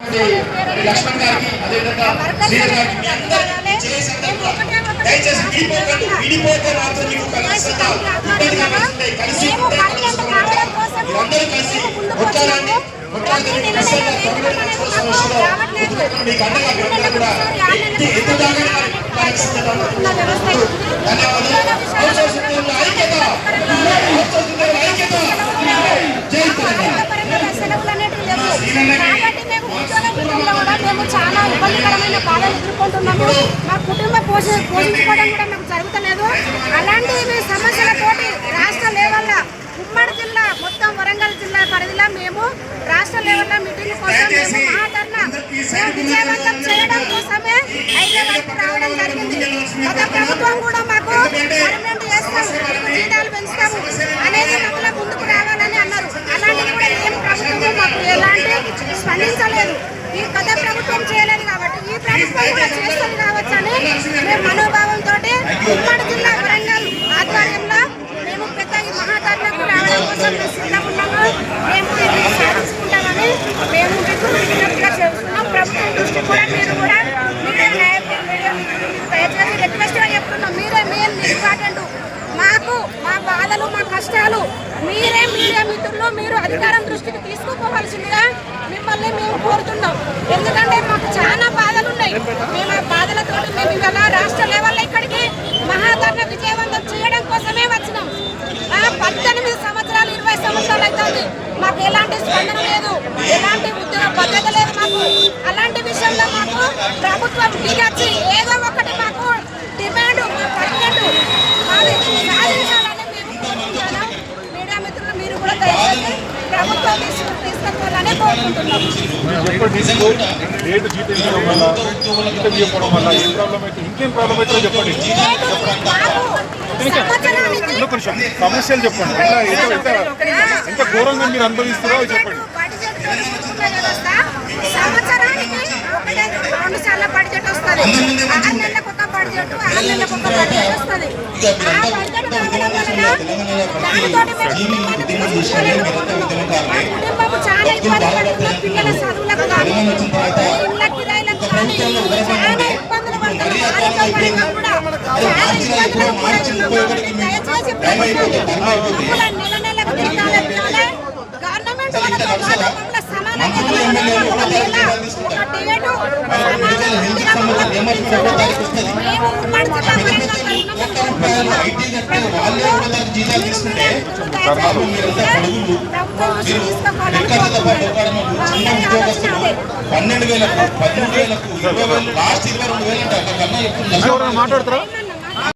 లక్ష్మణ్ గారికి అదేవిధంగా శ్రీధర్ గారికి మీ అందరికీ చేసే సందర్భంగా దయచేసి విడిపోకండి. విడిపోతే మాత్రం మీకు ఖచ్చితంగా ఇబ్బందిగా ఉంటుంది కలిసి మీరందరూ కలిసి మీకు వస్తుందో అండగా కూడా ఎత్తి ఉన్నారు. ధన్యవాదాలు ఔషధ ఐక్యత ఔషధ ఐక్యత జై తెలంగాణ సెలవులు అనేటివి లేవు. కాబట్టి మేము ఉద్యోగ కుటుంబంలో కూడా మేము చాలా ఇబ్బందికరమైన బాధలు ఎదుర్కొంటున్నాము మా కుటుంబ పోష పోషించుకోవడం కూడా మాకు జరుగుతలేదు. అలాంటి సమస్యలతోటి రాష్ట్ర లెవెల్లో ఉమ్మడి జిల్లా మొత్తం వరంగల్ జిల్లా పరిధిలో మేము రాష్ట్ర లెవెల్లో మీటింగ్ కోసం మేము మహాధర్ణ మేము విజయవంతం చేయడం కోసమే హైదరాబాద్కు రావడం జరిగింది. గత ప్రభుత్వం కూడా మాకు పర్మనెంట్ చేస్తాము మీకు జీతాలు పెంచుతాము. అనేది మమ్మల్ని ముందుకు రావాలని అన్నారు. అలాంటిది కూడా ఏం ప్రభుత్వం మాకు ఎలాంటి స్పందించలేదు. ఈ గత ప్రభుత్వం చేయలేదు కాబట్టి ఈ ప్రభుత్వం కూడా మేము మనోభావంతో ఉమ్మడి జిల్లా వరంగల్ ఆధ్వర్యంలో మేము పెద్ద మహాతరణకు రావడం కోసం మేము సిద్ధమున్నాము మేము దీన్ని సాధించుకుంటామని మేము మీకు విజ్ఞప్తిగా చేస్తున్నాం. ప్రభుత్వం దృష్టి కూడా మీరు కూడా మీరే మీరే దయచేసి రిక్వెస్ట్గా చెప్తున్నాం. మీరే మెయిన్ ఇంపార్టెంట్. మాకు మా బాధలు మా కష్టాలు మీరే మీడియా మిత్రులు మీరు అధికారం దృష్టికి తీసుకుపోవాల్సిందిగా మిమ్మల్ని మేము కోరుతున్నాం. ఎందుకంటే మాకు చాలా బాధలు ఉన్నాయి మేము ఆ బాధలతో మేము ఇవాళ రాష్ట్ర లెవెల్లో ఇక్కడికి మహాధర్ణ విజయవంతం చేయడం కోసమే వచ్చినాం ఆ పద్దెనిమిది సంవత్సరాలు ఇరవై సంవత్సరాలు అవుతుంది మాకు ఎలాంటి స్పందన లేదు. ఎలాంటి ఉద్యోగ భద్రత లేదు మాకు. అలాంటి విషయంలో మాకు ప్రభుత్వం దిగచ్చి ఏదో ఒకటి మాకు డిమాండ్ మా పర్మనెంట్ మాది సాధించాలని మేము కోరుకుంటున్నాం. మీడియా మిత్రులు మీరు కూడా దయచేసి ప్రభుత్వం కోరుకుంటున్నాం. చెప్పండి రేటు జీతం ఇవ్వడం వల్ల జీతం ఇవ్వడం వల్ల ఏం ప్రాబ్లం అయితే ఇంకేం ప్రాబ్లం అయితే చెప్పండి. నిమిషం. సమస్యలు చెప్పండి. ఎట్లా ఎంత ఎంత ఘోరంగా మీరు అనుభవిస్తున్నారో చెప్పండి. సంవత్సరానికి ఒకటే రెండు సార్లు వస్తుంది. ఆరు నెలలకు ఒక ఆరు నెలలకు ఒక వస్తుంది. ఆ వలన దానితోటి మేము కుటుంబం చాలా ఇబ్బంది పడుతున్నాం పిల్లల చదువులకు కానీ ఇళ్ళ కిరాయిలకు కానీ చాలా ఇబ్బందులు పడుతున్నాం పరంగా కూడా చాలా ఇబ్బందులు పడుతున్నాం జీతాలు తీసుకుంటే చిన్న ఉద్యోగస్తులు పన్నెండు వేలకు పన్నెండు వేలకు ఇరవై వేలు లాస్ట్ ఇరవై రెండు వేలు అంటే అంతకన్నా ఎక్కువ మాట్లాడతారా?